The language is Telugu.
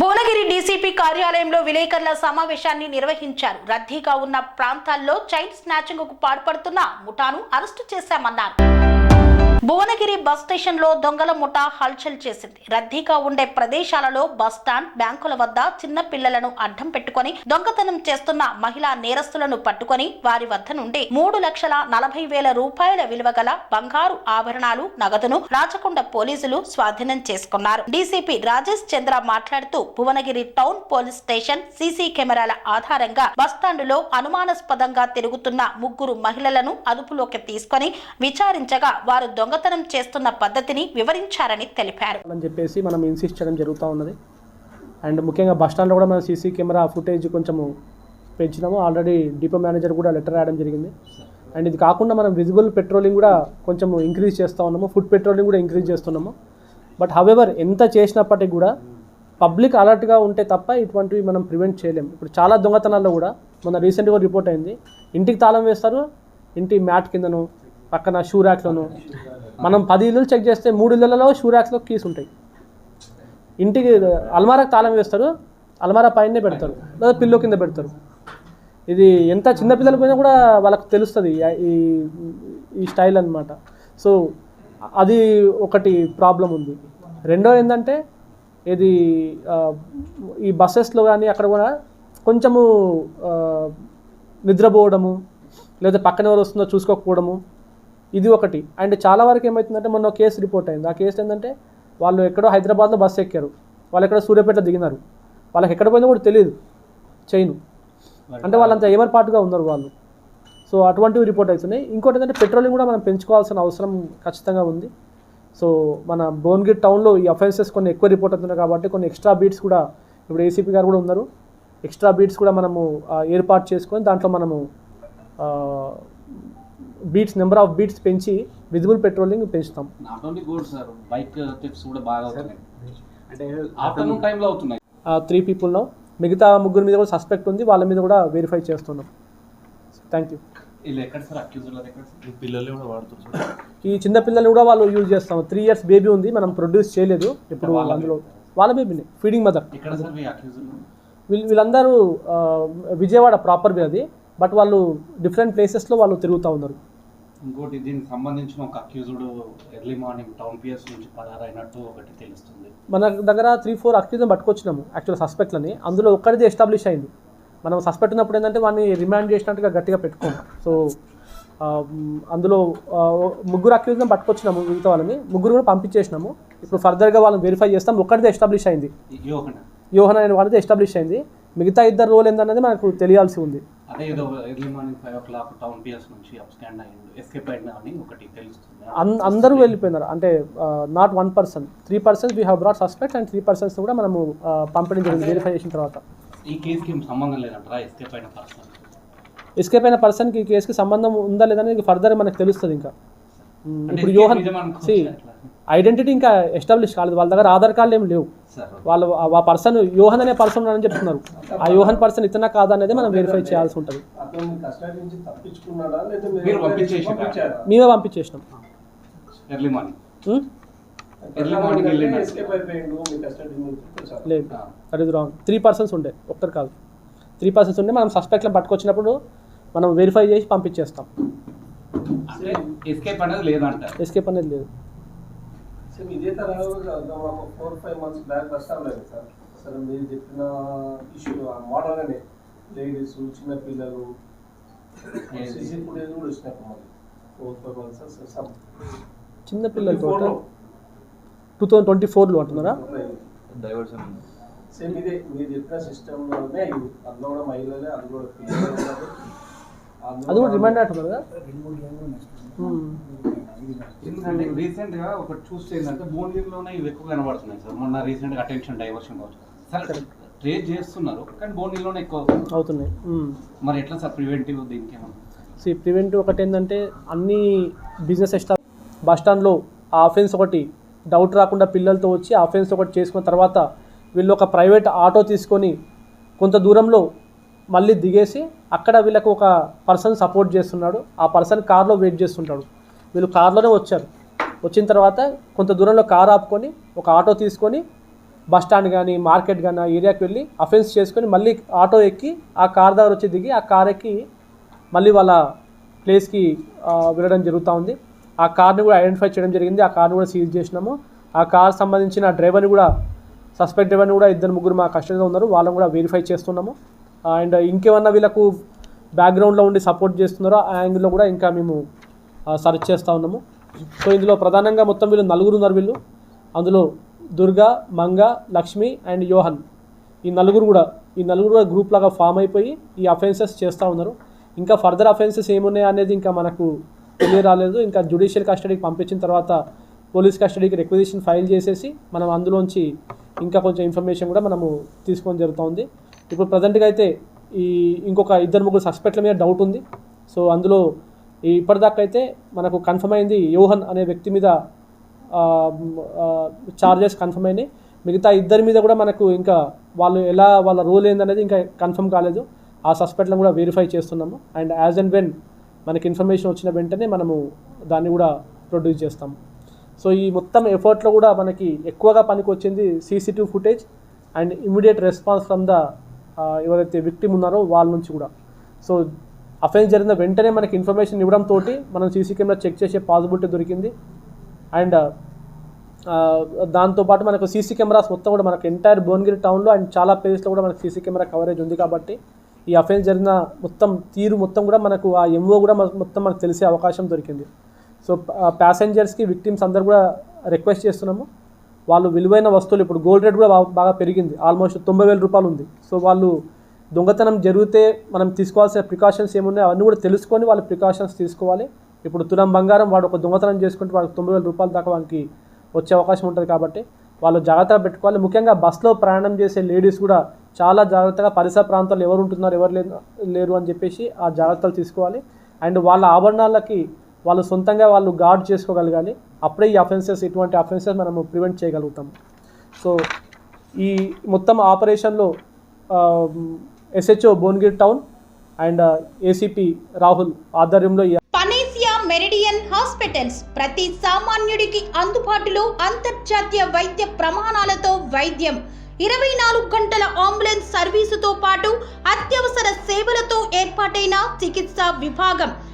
భువనగిరి డీసీపీ కార్యాలయంలో విలేకరుల సమావేశాన్ని నిర్వహించారు. రద్దీగా ఉన్న ప్రాంతాల్లో చైల్డ్ స్నాచింగ్కు పాల్పడుతున్న ముఠాను అరెస్టు చేశామన్నారు. భువనగిరి బస్ స్టేషన్లో దొంగల ముఠా హల్చల్ చేసింది. రద్దీగా ఉండే ప్రదేశాలలో బస్ స్టాండ్ బ్యాంకుల వద్ద చిన్న పిల్లలను అడ్డం పెట్టుకొని దొంగతనం చేస్తున్న మహిళా నేరస్తులను పట్టుకొని వారి వద్ద నుండి మూడు లక్షల నలభై వేల రూపాయల విలువ గల బంగారు ఆభరణాలు నగదును రాచకొండ పోలీసులు స్వాధీనం చేసుకున్నారు. డీసీపీ రాజేష్ చంద్ర మాట్లాడుతూ Bhuvanagiri town police station CC కెమెరాల ఆధారంగా బస్టాండులో అనుమానాస్పదంగా తిరుగుతున్న ముగ్గురు మహిళలను అదుపులోకి తీసుకొని విచారించగా వారు దొంగ దొంగతనం చేస్తున్న పద్ధతిని వివరించారని తెలిపారు. అని చెప్పేసి మనం ఇన్సిస్ట్ చేయడం జరుగుతూ ఉన్నది. అండ్ ముఖ్యంగా బస్ స్టాండ్లో కూడా మనం సీసీ కెమెరా ఫుటేజ్ కొంచెము పెంచినాము. ఆల్రెడీ డిపో మేనేజర్ కూడా లెటర్ రాయడం జరిగింది. అండ్ ఇది కాకుండా మనం విజిబుల్ పెట్రోలింగ్ కూడా కొంచెం ఇంక్రీజ్ చేస్తూ ఉన్నాము. ఫుడ్ పెట్రోలింగ్ కూడా ఇంక్రీజ్ చేస్తున్నాము. బట్ హవెవర్ ఎంత చేసినప్పటికీ కూడా పబ్లిక్ అలర్ట్గా ఉంటే తప్ప ఇటువంటివి మనం ప్రివెంట్ చేయలేము ఇప్పుడు చాలా దొంగతనాల్లో కూడా మొన్న రీసెంట్గా రిపోర్ట్ అయింది. ఇంటికి తాళం వేస్తారు. ఇంటి మ్యాట్ కిందను పక్కన షూ ర్యాక్లోను మనం పది ఇల్లులు చెక్ చేస్తే మూడు ఇళ్ళలో షూ ర్యాక్స్లో కీస్ ఉంటాయి. ఇంటికి అల్మారాకు తాళం వేస్తారు అల్మారా పైనే పెడతారు లేదా పిల్లో కింద పెడతారు. ఇది ఎంత చిన్న పిల్లల పైన కూడా వాళ్ళకి తెలుస్తుంది ఈ ఈ స్టైల్ అన్నమాట. సో అది ఒకటి ప్రాబ్లం ఉంది. రెండో ఏంటంటే ఇది ఈ బస్సెస్లో కానీ అక్కడ కూడా కొంచెము నిద్రపోవడము లేదా పక్కన ఎవరు వస్తుందో చూసుకోకపోవడము ఇది ఒకటి. అండ్ చాలా వరకు ఏమవుతుందంటే మొన్న కేసు రిపోర్ట్ అయింది. ఆ కేసు ఏంటంటే వాళ్ళు ఎక్కడో హైదరాబాద్లో బస్సు ఎక్కారు. వాళ్ళు ఎక్కడో సూర్యాపేట దిగినారు. వాళ్ళకి ఎక్కడ పోయిందో కూడా తెలియదు చైన్. అంటే వాళ్ళంతా ఏమర్పాటుగా ఉన్నారు వాళ్ళు. సో అటువంటివి రిపోర్ట్ అవుతున్నాయి. ఇంకోటి ఏంటంటే పెట్రోలింగ్ కూడా మనం పెంచుకోవాల్సిన అవసరం ఖచ్చితంగా ఉంది. సో మన భువనగిరి టౌన్లో ఈ అఫెన్సెస్ కొన్ని ఎక్కువ రిపోర్ట్ అవుతున్నాయి కాబట్టి కొన్ని ఎక్స్ట్రా బీట్స్ కూడా ఇప్పుడు ఏసీపీ గారు కూడా ఉన్నారు. ఎక్స్ట్రా బీట్స్ కూడా మనము ఏర్పాటు చేసుకొని దాంట్లో మనము బీట్స్ నెంబర్ ఆఫ్ బీట్స్ పెంచి విజిబుల్ పెట్రోలింగ్ పెంచుతాం. Not only gold sir bike tips కూడా బాగా అవుతున్నాయి. అంటే ఆఫ్టర్నూన్ టైంలో అవుతున్నాయి. త్రీ పీపుల్లో మిగతా ముగ్గురు మీద కూడా సస్పెక్ట్ ఉంది వాళ్ళ మీద కూడా వెరిఫై చేస్తున్నాం. థ్యాంక్ యూ వీళ్ళు ఎక్కడ సార్ అక్యూజులు ఎక్కడ సార్ పిల్లల్ని కూడా వాడుతున్నారు ఈ చిన్న పిల్లల్ని కూడా వాళ్ళు యూజ్ చేస్తాం. త్రీ ఇయర్స్ బేబీ ఉంది మనం ప్రొడ్యూస్ చేయలేదు. ఇప్పుడు అందులో వాళ్ళ బేబీని ఫీడింగ్ మదర్ ఎక్కడ సార్ మీ అక్యూజులు వీళ్ళు వీళ్ళందరూ విజయవాడ ప్రాపర్ అది బట్ వాళ్ళు డిఫరెంట్ ప్లేసెస్లో వాళ్ళు తిరుగుతూ ఉన్నారు. ఇంకోటి దీనికి సంబంధించిన ఒక accused early morning town PS నుంచి పరారైనట్టు ఒకటి తెలుస్తుంది. మన దగ్గర త్రీ ఫోర్ అక్యూజన్ పట్టుకొచ్చినాము యాక్చువల్ సస్పెక్ట్లని అందులో ఒక్కడిది ఎస్టాబ్లిష్ అయింది. మనం సస్పెక్ట్ ఉన్నప్పుడు ఏంటంటే వాడిని రిమాండ్ చేసినట్టుగా గట్టిగా పెట్టుకోము సో అందులో ముగ్గురు అక్యూజన్ పట్టుకొచ్చినాము మిగతా వాళ్ళని. ముగ్గురు కూడా పంపించేసినాము. ఇప్పుడు ఫర్దర్గా వాళ్ళని వెరిఫై చేస్తాం. ఒక్కడిది ఎస్టాబ్లిష్ అయింది. యోహన. యోహన్ అనే వాళ్ళది ఎస్టాబ్లిష్ అయింది. మిగతా ఇద్దరు రోల్ ఏందన్నది మనకు తెలియాల్సి ఉంది. అదే ఏదో early morning five o'clock town PS నుంచి ఎస్కేప్ అయినా అని ఒకటి తెలుస్తుంది. అందరూ వెళ్ళిపోయినారు. అంటే not one person three persons we have brought suspect and three persons కూడా మనము పంపిణీ జరిగింది వెరిఫై చేసిన తర్వాత. ఈ కేసుకి సంబంధం లేదంటారా? ఎస్కేప్ అయిన పర్సన్ ఎస్కేప్ అయిన పర్సన్కి ఈ కేసుకి సంబంధం ఉందా లేదా అనేది ఫర్దర్ మనకు తెలుస్తుంది ఇంకా. ఇప్పుడు యోహన్ ఐడెంటిటీ ఇంకా ఎస్టాబ్లిష్ కాలేదు. వాళ్ళ దగ్గర ఆధార్ కార్డులు ఏమి లేవు. సార్ వాళ్ళు ఆ- పర్సన్ యోహన్ అనే పర్సన్ ఉన్నారని చెప్తున్నారు. ఆ యోహన్ పర్సన్ ఇతనా కాదా అనేది మనం వెరిఫై చేయాల్సి ఉంటుంది. మేమే పంపించేసినాం. Early morning. మ్? ఎర్లీ మార్నింగ్ వెళ్ళిన ఎస్కేప్ అయిపోయిండు మీ కస్టడీ నుంచి తెలుసా? లేదు. That is wrong three persons ఉండే ఒక్కరు కాదు. త్రీ పర్సన్స్ ఉండే మనం సస్పెక్ట్లను పట్టుకొచ్చినప్పుడు మనం వెరిఫై చేసి పంపించేస్తాం. అంటే ఎస్కేప్ అనేది లేదంటారు ఎస్కేప్ అనేది లేదు. సేమ్ ఇదే తరహా ఒక four five months back stand లేదు సార్. అసలు మీరు చెప్పిన ఇష్యూ మోడల్గానే లేడీస్ చిన్న పిల్లలు సీసీ ఫుటేజ్ కూడా వచ్చినాయి మరి ఫోర్ ఫైవ్ మంత్స్ సమ్ చిన్న పిల్లలతో టూ థౌజండ్ ట్వంటీ ఫోర్లో అంటున్నారా? డైవర్షన్ సేమ్ ఇదే మీరు చెప్పిన సిస్టంలోనే ఇది అందులో కూడా మహిళలే అందులో కూడా పిల్లలు అది కూడా రిమైండ్ అంటున్నారు కదా. ఎందుకంటే రీసెంట్గా ఒకటి చూస్తే ఏంటంటే భువనగిరిలోనే ఇవి ఎక్కువ కనబడుతున్నాయి సార్. మొన్న రీసెంట్గా అటెన్షన్ డైవర్షన్ కావచ్చు. సరే ట్రేస్ చేస్తున్నారు కానీ భువనగిరిలోనే ఎక్కువ అవుతుంది. అవుతున్నాయి. మరి ఎట్లా సార్? ప్రివెంటివ్ దీనికి సి ప్రివెంటివ్ ఒకటి ఏంటంటే అన్ని బిజినెస్ ఎస్టా బస్ స్టాండ్లో ఆ ఆఫెన్స్ ఒకటి డౌట్ రాకుండా పిల్లలతో వచ్చి ఆ ఆఫెన్స్ ఒకటి చేసుకున్న తర్వాత వీళ్ళు ఒక ప్రైవేట్ ఆటో తీసుకొని కొంత దూరంలో మళ్ళీ దిగేసి అక్కడ వీళ్ళకు ఒక పర్సన్ సపోర్ట్ చేస్తున్నాడు. ఆ పర్సన్ కార్లో వెయిట్ చేస్తుంటాడు. వీళ్ళు కార్లోనే వచ్చారు. వచ్చిన తర్వాత కొంత దూరంలో కార్ ఆపుకొని ఒక ఆటో తీసుకొని బస్ స్టాండ్ కానీ మార్కెట్ కానీ ఆ ఏరియాకి వెళ్ళి అఫెన్స్ చేసుకొని మళ్ళీ ఆటో ఎక్కి ఆ కార్ దగ్గర వచ్చి దిగి ఆ కార్ ఎక్కి మళ్ళీ వాళ్ళ ప్లేస్కి వెళ్ళడం జరుగుతూ ఉంది. ఆ కార్ని కూడా ఐడెంటిఫై చేయడం జరిగింది. ఆ కార్ని కూడా సీజ్ చేసినాము. ఆ కార్ సంబంధించిన డ్రైవర్ని కూడా సస్పెక్ట్ డ్రైవర్ని కూడా ఇద్దరు ముగ్గురు మా కస్టడీలో ఉన్నారు. వాళ్ళని కూడా వెరిఫై చేస్తున్నాము. అండ్ ఇంకేమన్నా వీళ్ళకు బ్యాక్గ్రౌండ్లో ఉండి సపోర్ట్ చేస్తున్నారో ఆ యాంగిల్లో కూడా ఇంకా మేము సర్చ్ చేస్తూ ఉన్నాము. సో ఇందులో ప్రధానంగా మొత్తం వీళ్ళు నలుగురు ఉన్నారు వీళ్ళు. అందులో దుర్గా మంగ లక్ష్మి అండ్ యోహన్. ఈ నలుగురు కూడా ఈ నలుగురు కూడా గ్రూప్ లాగా ఫామ్ అయిపోయి ఈ అఫెన్సెస్ చేస్తూ ఉన్నారు. ఇంకా ఫర్దర్ అఫెన్సెస్ ఏమున్నాయి అనేది ఇంకా మనకు తెలియ రాలేదు ఇంకా జ్యుడిషియల్ కస్టడీకి పంపించిన తర్వాత పోలీస్ కస్టడీకి రిక్వజిషన్ ఫైల్ చేసేసి మనం అందులోంచి ఇంకా కొంచెం ఇన్ఫర్మేషన్ కూడా మనము తీసుకోవడం జరుగుతుంది ఇప్పుడు ప్రజెంట్గా అయితే ఈ ఇంకొక ఇద్దరు ముగ్గురు సస్పెక్ట్ల మీద డౌట్ ఉంది. సో అందులో ఈ ఇప్పటిదాకా అయితే మనకు కన్ఫర్మ్ అయింది యోహన్ అనే వ్యక్తి మీద చార్జెస్ కన్ఫర్మ్ అయినాయి. మిగతా ఇద్దరి మీద కూడా మనకు ఇంకా వాళ్ళు ఎలా వాళ్ళ రోల్ ఏందనేది ఇంకా కన్ఫర్మ్ కాలేదు. ఆ సస్పెక్ట్లను కూడా వెరిఫై చేస్తున్నాము. అండ్ యాజ్ అండ్ వెన్ మనకి ఇన్ఫర్మేషన్ వచ్చిన వెంటనే మనము దాన్ని కూడా ప్రొడ్యూస్ చేస్తాము సో ఈ మొత్తం ఎఫర్ట్లో కూడా మనకి ఎక్కువగా పనికి వచ్చింది CCTV footage and immediate response from the ఎవరైతే విక్టిమ్ ఉన్నారో వాళ్ళ నుంచి కూడా. సో అఫెన్స్ జరిగిన వెంటనే మనకి ఇన్ఫర్మేషన్ ఇవ్వడంతో మనం సీసీ కెమెరా చెక్ చేసే పాసిబిలిటీ దొరికింది. అండ్ దాంతోపాటు మనకు సీసీ కెమెరాస్ మొత్తం కూడా మనకు ఎంటైర్ భువనగిరి టౌన్లో అండ్ చాలా ప్లేస్లో కూడా మనకు సీసీ కెమెరా కవరేజ్ ఉంది కాబట్టి ఈ అఫెన్స్ జరిగిన మొత్తం తీరు మొత్తం కూడా మనకు ఆ ఎంఓ కూడా మనకు మొత్తం మనకు తెలిసే అవకాశం దొరికింది. సో ప్యాసెంజర్స్కి విక్టిమ్స్ అందరు కూడా రిక్వెస్ట్ చేస్తున్నాము. వాళ్ళు విలువైన వస్తువులు ఇప్పుడు గోల్డ్ రేట్ కూడా బాగా పెరిగింది. ఆల్మోస్ట్ తొంభై వేల రూపాయలు ఉంది. సో వాళ్ళు దొంగతనం జరిగితే మనం తీసుకోవాల్సిన ప్రికాషన్స్ ఏమున్నాయో అవన్నీ కూడా తెలుసుకొని వాళ్ళు ప్రికాషన్స్ తీసుకోవాలి. ఇప్పుడు తులం బంగారం వాడు ఒక దొంగతనం చేసుకుంటే వాళ్ళకి తొంభై వేల రూపాయల దాకా వానికి వచ్చే అవకాశం ఉంటుంది కాబట్టి వాళ్ళు జాగ్రత్తగా పెట్టుకోవాలి. ముఖ్యంగా బస్సులో ప్రయాణం చేసే లేడీస్ కూడా చాలా జాగ్రత్తగా పరిసర ప్రాంతాల్లో ఎవరు ఉంటున్నారు ఎవరు లేరు లేరు అని చెప్పేసి ఆ జాగ్రత్తలు తీసుకోవాలి. అండ్ వాళ్ళ ఆభరణాలకి వాళ్ళు సొంతంగా వాళ్ళు గార్డ్ చేసుకోగలగాలి. అప్పుడే ఈ అఫెన్సెస్ ఇటువంటి అఫెన్సెస్ మనము ప్రివెంట్ చేయగలుగుతాం. సో ఈ మొత్తం ఆపరేషన్లో SHO Bhuvanagiri town and ACP Rahul ఆధ్వర్యంలో పనేసియా మెరిడియన్ హాస్పిటల్స్ ప్రతి సామాన్యుడికి అందుబాటులో అంతర్జాతీయ వైద్య ప్రమాణాలతో వైద్యం. ఇరవై నాలుగు గంటల అంబులెన్స్ సర్వీసుతో పాటు అత్యవసర సేవలతో ఏర్పాటైన చికిత్సా విభాగం.